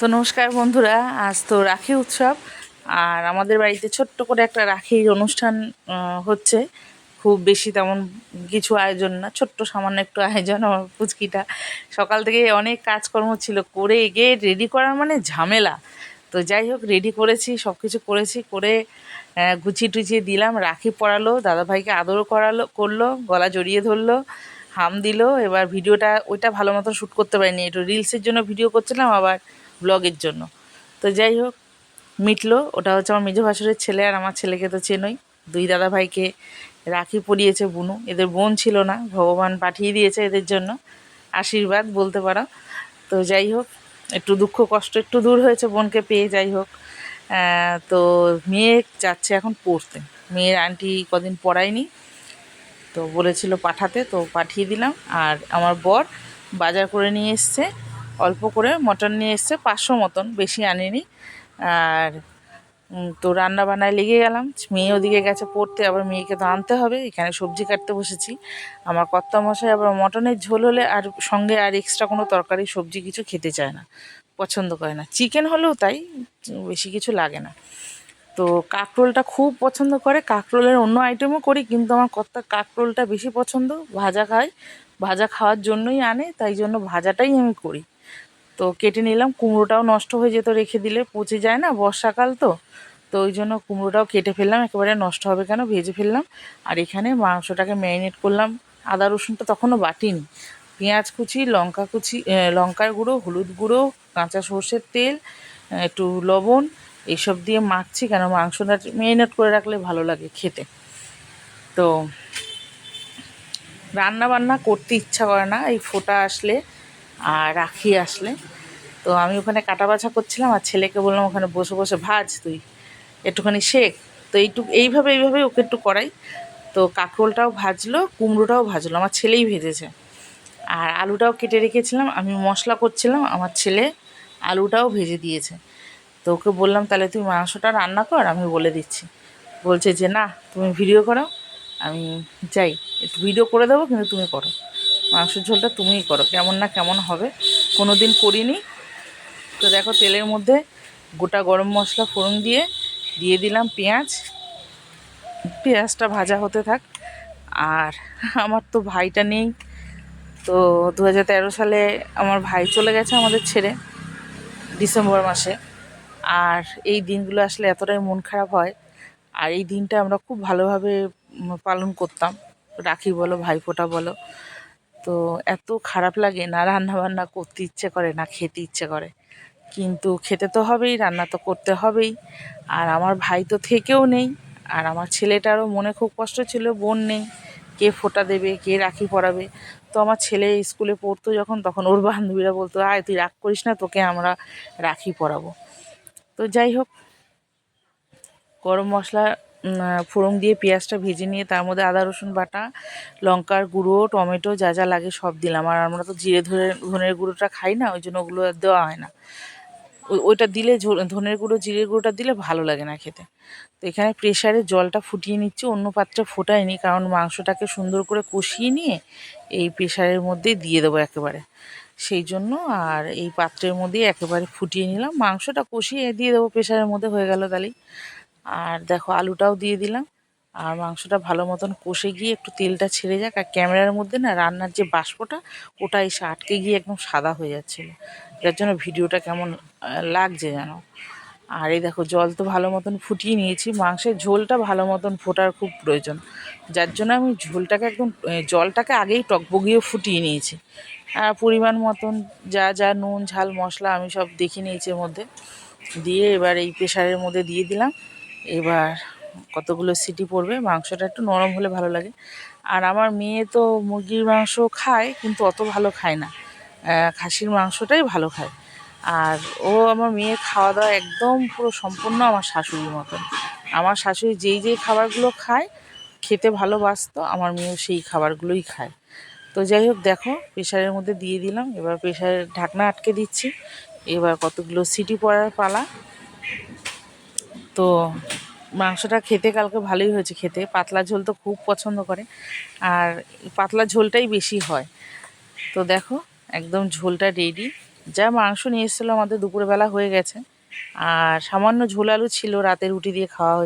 তো নমস্কার বন্ধুরা, আজ তো রাখি উৎসব, আর আমাদের বাড়িতে ছোট্ট করে একটা রাখির অনুষ্ঠান হচ্ছে। খুব বেশি তেমন কিছু আয়োজন না, ছোট্ট সামান্য একটু আয়োজন আমার পুচকিটা। সকাল থেকে অনেক কাজকর্ম ছিল, করে গিয়ে রেডি করার মানে ঝামেলা। তো যাই হোক রেডি করেছি সব কিছু করেছি, করে গুছিয়ে টুচিয়ে দিলাম, রাখি পরালো, দাদাভাইকে আদরও করালো, করল, গলা জড়িয়ে ধরলো, হাম দিল, এবার ভিডিওটা ওইটা ভালো মতো শ্যুট করতে পারিনি, একটু রিলসের জন্য ভিডিও করছিলাম, আবার ব্লগের জন্য। তো যাই হোক, মিটলো। ওটা হচ্ছে আমার মেজো ভাসুরের ছেলে আর আমার ছেলেকে তো চেনই। দুই দাদা ভাইকে রাখি পরিয়েছে বুনু। এদের বোন ছিল না, ভগবান পাঠিয়ে দিয়েছে এদের জন্য। আশীর্বাদ বলতে পারো। তো যাই হোক, একটু দুঃখ কষ্ট একটু দূর হয়েছে বোনকে পেয়ে, যাই হোক। তো মেয়ে যাচ্ছে এখন পড়তে। মেয়ের আন্টি কদিন পড়ায়নি। তো বলেছিল পাঠাতে, তো পাঠিয়ে দিলাম। আর আমার বর বাজার করে নিয়ে এসছে। অল্প করে মটন নিয়ে এসছে, পাঁচশো মতন, বেশি আনিনি। আর তো রান্না বান্নায় লেগে গেলাম। মেয়ে ওদিকে গেছে পড়তে, আবার মেয়েকে তো আনতে হবে, এখানে সবজি কাটতে বসেছি। আমার কর্তা মশাই আবার মটনের ঝোল হলে আর সঙ্গে আর এক্সট্রা কোনো তরকারি, সবজি কিছু খেতে চায় না, পছন্দ করে না। চিকেন হলেও তাই, বেশি কিছু লাগে না। তো কাঁকরোলটা খুব পছন্দ করে, কাঁকরোলের অন্য আইটেমও করি, কিন্তু আমার কর্তা কাঁকরোলটা বেশি পছন্দ। ভাজা খায়, ভাজা খাওয়ার জন্যই আনে, তাই জন্য ভাজাটাই আমি করি। তো কেটে নিলাম, কুমড়োটাও নষ্ট হয়ে যেত রেখে দিলে, পচে যায় না বর্ষাকাল তো। তো ওই জন্য কুমড়োটাও কেটে ফেললাম, একেবারে নষ্ট হবে কেন ভেজে ফেললাম। আর এখানে মাংসটাকে ম্যারিনেট করলাম, আদা রসুনটা তখনও বাটিনি। পেঁয়াজ কুচি, লঙ্কা কুচি লঙ্কার গুঁড়ো, হলুদ গুঁড়ো, কাঁচা সর্ষের তেল একটু লবণ এইসব দিয়ে মাখছি কেন মাংসটা ম্যারিনেট করে রাখলে ভালো লাগে খেতে। তো রান্না বান্না করতে ইচ্ছা করে না, এই ফোটা আসলে আর রাখি আসলে। তো আমি ওখানে কাটা বাছা করছিলাম আর ছেলেকে বললাম, ওখানে বসে বসে ভাজ তুই। একটুখানি শেখ তো এইটুকু এইভাবে এইভাবে ওকে একটু করাই। তো কাঁকরোলটাও ভাজলো, কুমড়োটাও ভাজলো। আমার ছেলেই ভেজেছে। আর আলুটাও কেটে রেখেছিলাম। আমি মশলা করছিলাম। আমার ছেলে আলুটাও ভেজে দিয়েছে। তো ওকে বললাম, তাহলে তুই মাংসটা রান্না কর, আমি বলে দিচ্ছি। বলছে যে, না, তুমি ভিডিও করো। আমি যাই। একটু ভিডিও করে দেবো, কিন্তু তুমি করো। মাংসের ঝোলটা তুমিই করো। কেমন না কেমন হবে কোনো দিন করিনি। তো দেখো, তেলের মধ্যে গোটা গরম মশলা ফোড়ন দিয়ে দিয়ে দিলাম পেঁয়াজ। পেঁয়াজটা ভাজা হতে থাক। আর আমার তো ভাইটা নেই। তো দু হাজার তেরো সালে আমার ভাই চলে গেছে আমাদের ছেড়ে ডিসেম্বর মাসে। আর এই দিনগুলো আসলে এতটাই মন খারাপ হয়। আর এই দিনটা আমরা খুব ভালোভাবে পালন করতাম। রাখি বলো, ভাইফোঁটা বলো। তো এত খারাপ লাগে না রান্না বান্না করতে ইচ্ছে করে না, খেতে ইচ্ছে করে। কিন্তু খেতে তো হবেই, রান্না তো করতে হবেই। আর আমার ভাই তো থেকেও নেই, আর আমার ছেলেটারও মনে খুব কষ্ট ছিল, বোন নেই, কে ফোঁটা দেবে, কে রাখি পরাবে। তো আমার ছেলে স্কুলে পড়তো যখন, তখন ওর বান্ধবীরা বলতো, আয়, তুই রাগ করিস না, তোকে আমরা রাখি পরাবো। তো যাই হোক, গরম মশলা ফোড়ন দিয়ে পেঁয়াজটা ভেজে নিয়ে তার মধ্যে আদা, রসুন বাটা, লঙ্কার গুঁড়ো, টমেটো যা যা লাগে সব দিলাম। আর আমরা তো জিরে ধরে ধনের গুঁড়োটা খাই না, ওই জন্য ওগুলো দেওয়া হয় না। ওইটা দিলে ধনের গুঁড়ো জিরের গুঁড়োটা দিলে ভালো লাগে না খেতে। তো এখানে প্রেশারে জলটা ফুটিয়ে নিচ্ছি, অন্য পাত্রে ফোটাইনি কারণ মাংসটাকে সুন্দর করে কষিয়ে নিয়ে এই প্রেশারের মধ্যে দিয়ে দেবো একেবারে। সেই জন্য আর এই পাত্রের মধ্যে একেবারে ফুটিয়ে নিলাম। মাংসটা কষিয়ে দিয়ে দেবো প্রেশারের মধ্যে, হয়ে গেল তাহলেই। আর দেখো আলুটাও দিয়ে দিলাম। আর মাংসটা ভালো মতন কষে গিয়ে একটু তেলটা ছেড়ে যাক। আর ক্যামেরার মধ্যে না রান্নার যে বাষ্পটা, ওটা এসে আটকে গিয়ে একদম সাদা হয়ে যাচ্ছিল। যার জন্য ভিডিওটা কেমন লাগছে যেন আর এই দেখো জল তো ভালো মতন ফুটিয়ে নিয়েছি। মাংসের ঝোলটা ভালো মতন ফোটার খুব প্রয়োজন। যার জন্য আমি ঝোলটাকে একদম জলটাকে আগেই টকবগিয়ে ফুটিয়ে নিয়েছি। আর পরিমাণ মতন যা যা নুন, ঝাল, মশলা আমি সব দেখে নিয়েছি এর মধ্যে। দিয়ে এবার এই প্রেশারের মধ্যে দিয়ে দিলাম। এবার কতগুলো সিটি পড়বে? মাংসটা একটু নরম হলে ভালো লাগে। আর আমার মেয়ে তো মুরগির মাংস খায়, কিন্তু অত ভালো খায় না। খাসির মাংসটাই ভালো খায়। আর ও আমার মেয়ে খাওয়া দাওয়া একদম পুরো সম্পূর্ণ আমার শাশুড়ির মতন। আমার শাশুড়ি যেই যেই খাবারগুলো খায়, খেতে ভালোবাসতো, আমার মেয়েও সেই খাবারগুলোই খায়। তো যাই হোক, দেখো প্রেশারের মধ্যে দিয়ে দিলাম। এবার প্রেশারের ঢাকনা আটকে দিচ্ছি। এবার কতগুলো সিটি পড়ার পালা। তো মাংসটা খেতে কালকে ভালোই হয়েছে খেতে। পাতলা ঝোল তো খুব পছন্দ করে। আর পাতলা ঝোলটাই বেশি হয়। তো দেখো, একদম ঝোলটা রেডি যা মাংস নিয়ে এসেছিল আমাদের দুপুরবেলা হয়ে গেছে। আর সামান্য ঝোল আলু ছিল রাতে রুটি দিয়ে খাওয়া হয়েছে।